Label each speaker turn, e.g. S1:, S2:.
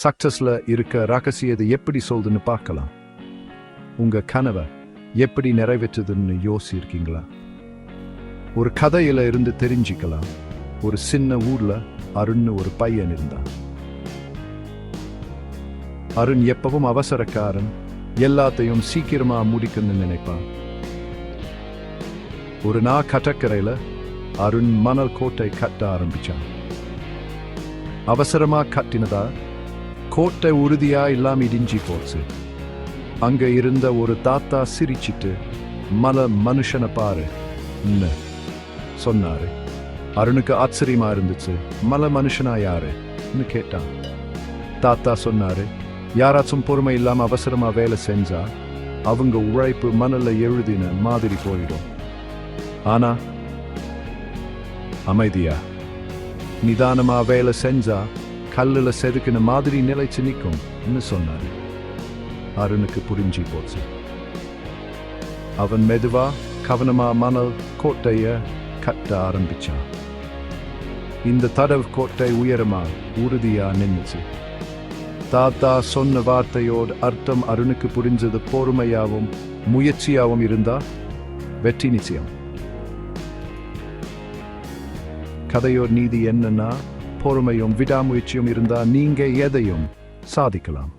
S1: சக்சஸ்ல இருக்க ரகசியத்தை எப்படி சொல்றதுன்னு பார்க்கலாம். உங்க கனவை எப்படி நிறைவேற்றுதுன்னு யோசிச்சிருக்கீங்களா? ஒரு கதையில இருந்து தெரிஞ்சுக்கலாம். ஒரு சின்ன ஊர்ல அருண்னு ஒரு பையன் இருந்தான். அருண் எப்பவும் அவசரக்காரன். எல்லாத்தையும் சீக்கிரமா முடிக்கணும்னு நினைப்பான். ஒரு நாள் கடற்கரையில அருண் மணல் கோட்டை கட்ட ஆரம்பிச்சான். அவசரமா கட்டினதா கோட்டை உறுதியா இல்லாம இடிஞ்சி போச்சு. அங்க இருந்த ஒரு தாத்தா சிரிச்சிட்டு மல மனுஷனை பாரு சொன்னாரு. அருணுக்கு ஆச்சரியமா இருந்துச்சு மல மனுஷனா யாருன்னு கேட்டான். தாத்தா சொன்னாரு யாராச்சும் பொறுமை இல்லாம அவசரமா வேலை செஞ்சா அவங்க உழைப்பு மணல்ல எழுதின மாதிரி போயிடும். ஆனா அமைதியா நிதானமா வேலை செஞ்சா கல்லுல செதுக்கின மாதிரி நிலைச்சு நிற்கும் சொன்னார். அருணுக்கு புரிஞ்சு போச்சு. அவன் மெதுவா கவனமா மணல் கோட்டைய கட்ட ஆரம்பிச்சான். இந்த தடவு கோட்டை உயரமா உறுதியா நின்னுச்சு. தாத்தா சொன்ன வார்த்தையோடு அர்த்தம் அருணுக்கு புரிஞ்சது பொறுமையாவும் முயற்சியாவும் இருந்தா வெற்றி நிச்சயம். கதையோர் நீதி என்னன்னா பொறுமையும் விடாமுயற்சியும் இருந்தால் நீங்கள் எதையும் சாதிக்கலாம்.